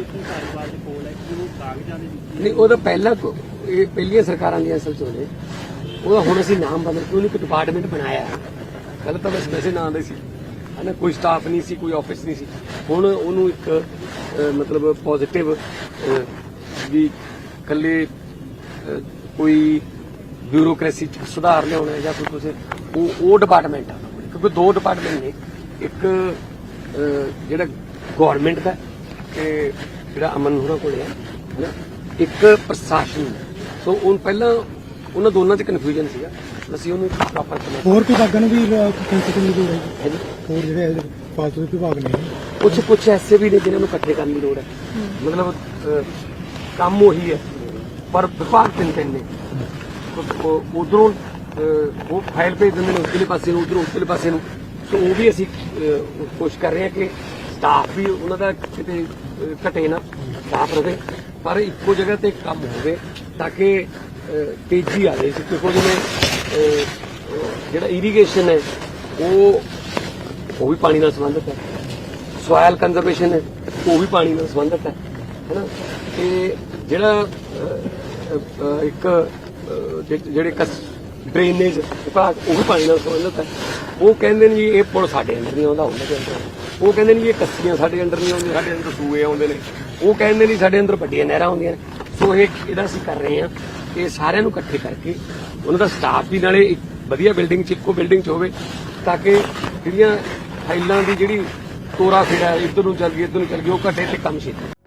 ਕੀ ਧਾਰੀਵਾਲ ਦੇ ਕੋਲ ਹੈ? ਕਿ ਉਹ ਕਾਗਜ਼ਾਂ ਦੇ ਵਿੱਚ? ਨਹੀਂ ਉਹਦਾ ਪਹਿਲਾਂ ਕੋ- ਇਹ ਪਹਿਲੀਆਂ ਸਰਕਾਰਾਂ ਦੀਆਂ ਅਸਲ ਚੋਂ ਨੇ। ਉਹਦਾ ਹੁਣ ਅਸੀਂ ਨਾਮ ਬਦਲ ਕੇ ਉਹਨੂੰ ਇੱਕ ਡਿਪਾਰਟਮੈਂਟ ਬਣਾਇਆ ਹੈ। ਪਹਿਲਾਂ ਤਾਂ ਬਸ ਵੈਸੇ ਨਾਂ ਦੇ ਸੀ। ਹਨਾ ਕੋਈ ਸਟਾਫ ਨਹੀਂ ਸੀ ਕੋਈ ਆਫਿਸ ਨਹੀਂ ਸੀ। ਹੁਣ ਉਹਨੂੰ ਇੱਕ ਅਹ, ਮਤਲਬ ਪੋਜ਼ਿਟਿਵ ਵੀ ਕੱਲੇ ਅਹ, ਕੋਈ ਬਿਊਰੋਕ੍ਰੇਸੀ ਚ ਸੁਧਾਰ ਲਿਆਉਣਾ ਹੈ ਜਾਂ ਕੋਈ ਤੁਸੀਂ ਉਹ ਉਹ ਡਿਪਾਰਟਮੈਂਟ ਆ। ਕਿਉਂਕਿ ਦੋ ਡਿਪਾਰਟਮੈਂਟ ਨੇ। ਇੱਕ ਅਹ, ਜਿਹੜਾ ਗਵਰਨਮੈਂਟ ਦਾ ਤੇ ਜਿਹੜਾ ਅਮਨ ਹੋਰਾਂ ਕੋਲੇ ਹੈ ਹਨਾ ਇੱਕ ਪ੍ਰਸ਼ਾਸਨ। ਸੋ ਉਹ ਪਹਿਲਾਂ ਉਹਨਾਂ ਦੋਨਾਂ 'ਚ ਕਨਫਿਊਜ਼ਨ ਸੀਗਾ। ਅਸੀਂ ਉਹਨੂੰ ਪ੍ਰੋਪਰ ਕਰਨਾ ਹੋਰ ਵਿਭਾਗਾਂ ਨੂੰ ਵੀ ਕੈਂਸਲ ਕਰਨ ਦੀ ਲੋੜ ਹੈ? ਹੋਰ ਜਿਹੜੇ ਫਾਲਤੂ ਦੇ ਵਿਭਾਗ ਨੇ ਕੁਝ ਕੁਝ ਐਸੇ ਵੀ ਨੇ ਜਿਨ੍ਹਾਂ ਨੂੰ ਇਕੱਠੇ ਕਰਨ ਦੀ ਲੋੜ ਹੈ। ਮਤਲਬ ਕੰਮ ਉਹੀ ਹੈ। ਪਰ ਵਿਭਾਗ ਤਿੰਨ ਤਿੰਨ ਨੇ। ਉਧਰੋਂ ਉਹ ਫਾਈਲ ਭੇਜ ਦਿੰਦੇ ਨੇ ਉਸਲੇ ਪਾਸੇ ਨੂੰ ਉਧਰੋਂ ਉਸਲੇ ਪਾਸੇ ਨੂੰ। ਸੋ ਉਹ ਵੀ ਅਸੀਂ ਕੋਸ਼ਿਸ਼ ਕਰ ਰਹੇ ਹਾਂ ਕਿ ਸਟਾਫ ਵੀ ਉਹਨਾਂ ਦਾ ਕਿਤੇ ਘਟੇ ਨਾ ਸਟਾਫ ਰਵੇ ਪਰ ਇੱਕੋ ਜਗ੍ਹਾ ਤੇ ਕੰਮ ਹੋਵੇ ਤਾਂ ਕਿ ਤੇਜ਼ੀ ਆ ਜਾਏ। ਕਿਉਂਕਿ ਜਿਵੇਂ ਜਿਹੜਾ ਇਰੀਗੇਸ਼ਨ ਹੈ, ਉਹ ਉਹ ਵੀ ਪਾਣੀ ਨਾਲ ਸੰਬੰਧਿਤ ਹੈ। ਸੋਇਲ ਕੰਜ਼ਰਵੇਸ਼ਨ ਹੈ, ਉਹ ਵੀ ਪਾਣੀ ਨਾਲ ਸੰਬੰਧਿਤ ਹੈ। ਹੈਨਾ? ਤੇ ਜਿਹੜਾ ਇੱਕ ਜਿਹੜੇ ਕਸ ਡਰੇਨੇਜ ਵਿਭਾਗ, ਉਹ ਵੀ ਪਾਣੀ ਨਾਲ ਸੰਬੰਧਿਤ ਹੈ। ਉਹ ਕਹਿੰਦੇ ਨੇ ਜੀ ਇਹ ਪੁਲ ਸਾਡੇ ਅੰਦਰ ਨਹੀਂ ਆਉਂਦਾ, ਉਹਨਾਂ ਦੇ ਅੰਦਰ ਉਹ ਕਹਿੰਦੇ ਨੇ ਜੀ ਇਹ ਕੱਸੀਆਂ ਸਾਡੇ ਅੰਦਰ ਨਹੀਂ ਆਉਂਦੀਆਂ, ਸਾਡੇ ਅੰਦਰ ਸੂਏ ਆਉਂਦੇ ਨੇ। ਉਹ ਕਹਿੰਦੇ ਨੇ ਸਾਡੇ ਅੰਦਰ ਵੱਡੀਆਂ ਨਹਿਰਾਂ ਆਉਂਦੀਆਂ ਨੇ। ਸੋ ਇਹ ਇਹਦਾ ਅਸੀਂ ਕਰ ਰਹੇ ਹਾਂ ਕਿ ਸਾਰਿਆਂ ਨੂੰ ਇਕੱਠੇ ਕਰਕੇ ਉਹਨਾਂ ਦਾ ਸਟਾਫ ਵੀ ਨਾਲੇ ਇੱਕ ਵਧੀਆ ਬਿਲਡਿੰਗ 'ਚ, ਇੱਕੋ ਬਿਲਡਿੰਗ 'ਚ ਹੋਵੇ ਤਾਂ ਕਿ ਜਿਹੜੀਆਂ ਫਾਈਲਾਂ ਦੀ ਜਿਹੜੀ ਤੋਰਾ ਫੇਰਾ ਇੱਧਰ ਨੂੰ ਚੱਲ ਗਈ, ਇੱਧਰ ਨੂੰ ਚੱਲ ਗਈ, ਉਹ ਘਟੇ ਤੇ ਕੰਮ ਛੇਤੀ